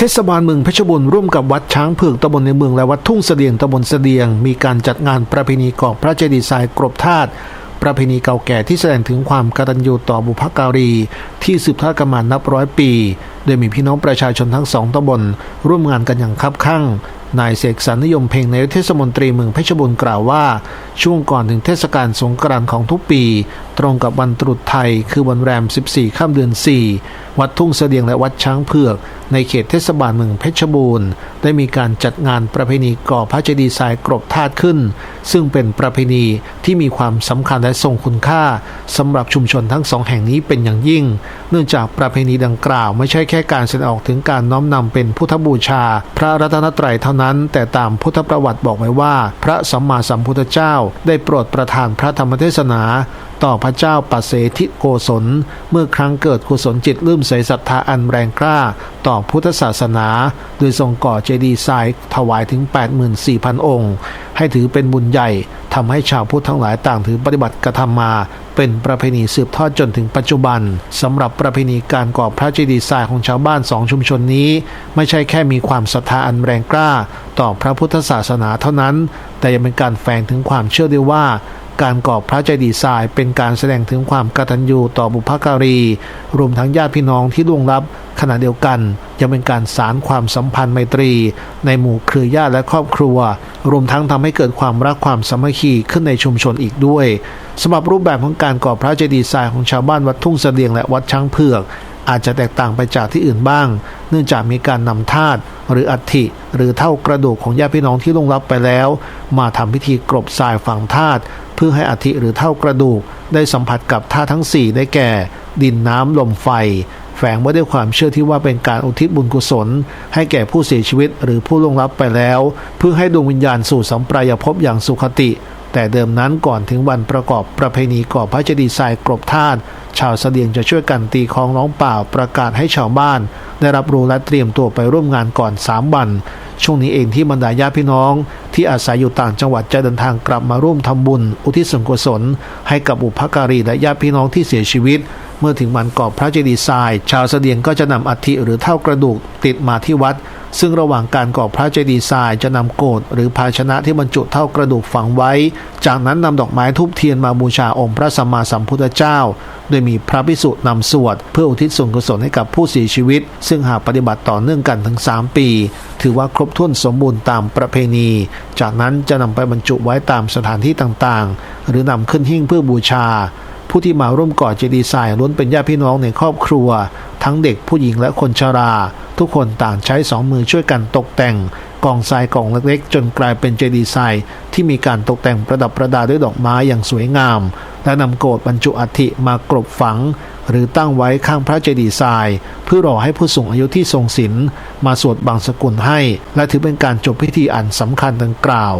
เทศบาลเมืองเพชรบุรีร่วมกับวัดช้างเผือกตำบลในเมืองและวัดทุ่งเสดียงตำบลเสดียง มีการจัดงานประเพณีกอบพระเจดีย์ทรายกรบธาตุประเพณีเก่าแก่ที่แสดงถึงความกตัญญูต่อบุพการี ที่สืบทอดกันมานับร้อยปี โดยมีพี่น้องประชาชนทั้งสองตำบลร่วมงานกันอย่างคับคั่งนายเสกสรรนิยมเพ่งนายเทศมนตรีเมืองเพชรบูรณ์กล่าวว่า ช่วงก่อนถึงเทศกาลสงกรานต์ของทุกปี ตรงกับวันตรุษไทย คือวันแรม 14 ข้ามเดือน 4 วัดทุ่งเสดียงและวัดช้างเผือก ในเขตเทศบาลเมืองเพชรบูรณ์ ได้มีการจัดงานประเพณีก่อพระเจดีย์ทรายกรบธาตุขึ้น ซึ่งเป็นประเพณีที่มีความสำคัญและทรงคุณค่าสำหรับชุมชนทั้งสองแห่งนี้เป็นอย่างยิ่ง เนื่องจากประเพณีดังกล่าวไม่ใช่แค่การแสดงออกถึงการน้อมนำเป็นพุทธบูชา พระรัตนตรัยเท่านั้น แต่ตามพุทธประวัติบอกไว้ว่า พระสัมมาสัมพุทธเจ้า ได้โปรดประทานพระธรรมเทศนา ต่อพระเจ้าปัสเสธิโกศล เมื่อครั้งเกิดกุศลจิตลื่มใสศรัทธาอันแรงกล้า ต่อพุทธศาสนา โดยทรงก่อเจดีย์ทรายถวายถึง 84,000 องค์ ให้ถือเป็นบุญใหญ่ ทำให้ชาวพุทธทั้งหลายต่างถือปฏิบัติกระทำมา เป็นประเพณีสืบทอดจนถึงปัจจุบันสำหรับประเพณีการก่อพระเจดีย์ทรายของชาวบ้านสองชุมชนนี้ ไม่ใช่แค่มีความศรัทธาอันแรงกล้า ต่อพระพุทธศาสนาเท่านั้น แต่ยังเป็นการแฝงถึงความเชื่อด้วยว่า การก่อพระเจดีย์ทรายเป็นการแสดงถึงความกตัญญูต่อบุพการี รวมทั้งญาติพี่น้องที่ล่วงลับ ขณะเดียวกัน ยังเป็นการสารความสัมพันธ์ไมตรี ในหมู่เครือญาติและครอบครัว รวมทั้งทำให้เกิดความรักความสามัคคีขึ้นในชุมชนอีกด้วยสำหรับรูปแบบของการก่อพระเจดีย์ทรายของชาวบ้านวัดทุ่งเสดียงและวัดช้างเผือก อาจจะแตกต่างไปจากที่อื่นบ้าง เนื่องจากมีการนำธาตุหรืออัฐิ หรือเท่ากระดูกของญาติพี่น้องที่ล่วงลับไปแล้ว มาทำพิธีกรบทรายฝังธาตุเพื่อให้อัฐิหรือเท่ากระดูก ได้สัมผัสกับธาตุทั้ง 4 ได้แก่ ดินน้ำลมไฟ แฝงไว้ด้วยความเชื่อที่ว่าเป็นการอุทิศบุญกุศล ให้แก่ผู้เสียชีวิตหรือผู้ล่วงลับไปแล้ว เพื่อให้ดวงวิญญาณสู่สัมปรายภพอย่างสุขติ แต่เดิมนั้นก่อนถึงวันประกอบประเพณีก่อพระเจดีย์ทรายกรบธาตุชาวเสดียงจะช่วยกันตีคลองร้องเปล่าประกาศให้ชาวบ้าน ได้รับรู้และเตรียมตัวไปร่วมงานก่อน 3 วัน ช่วงนี้เองที่บรรดาญาพี่น้อง ที่อาศัยอยู่ต่างจังหวัดจะเดินทางกลับมาร่วมทำบุญ อุทิศส่วนกุศล ให้กับบุพการีและญาติพี่น้องที่เสียชีวิต เมื่อถึงวันก่อพระเจดีย์ทราย ชาวเสดียงก็จะนำอัฐิหรือเท่ากระดูกติดมาที่วัด ซึ่งระหว่างการก่อพระเจดีย์ทรายจะนำโกดหรือภาชนะที่บรรจุเท่ากระดูกฝังไว้ จากนั้นนำดอกไม้ทูบเทียนมาบูชาองค์พระสัมมาสัมพุทธเจ้า โดยมีพระภิกษุนำสวด เพื่ออุทิศส่วนกุศลให้กับผู้เสียชีวิต ซึ่งหากปฏิบัติต่อเนื่องกันถึง 3 ปี ถือว่าครบถ้วนสมบูรณ์ตามประเพณี จากนั้นจะนำไปบรรจุไว้ตามสถานที่ต่างๆ หรือนำขึ้นหิ้งเพื่อบูชาผู้ที่มาร่วมก่อเจดีย์ทรายล้วนเป็นญาติพี่น้องในครอบครัว ทั้งเด็กผู้หญิงและคนชรา ทุกคนต่างใช้สองมือช่วยกันตกแต่งกองทรายกองเล็กๆ จนกลายเป็นเจดีย์ทรายที่มีการตกแต่งประดับประดาด้วยดอกไม้อย่างสวยงาม และนำโกรธบรรจุอัฐิมากรบฝัง หรือตั้งไว้ข้างพระเจดีย์ทราย เพื่อรอให้ผู้สูงอายุที่ทรงศีลมาสวดบางสกุลให้ และถือเป็นการจบพิธีอันสำคัญดังกล่าว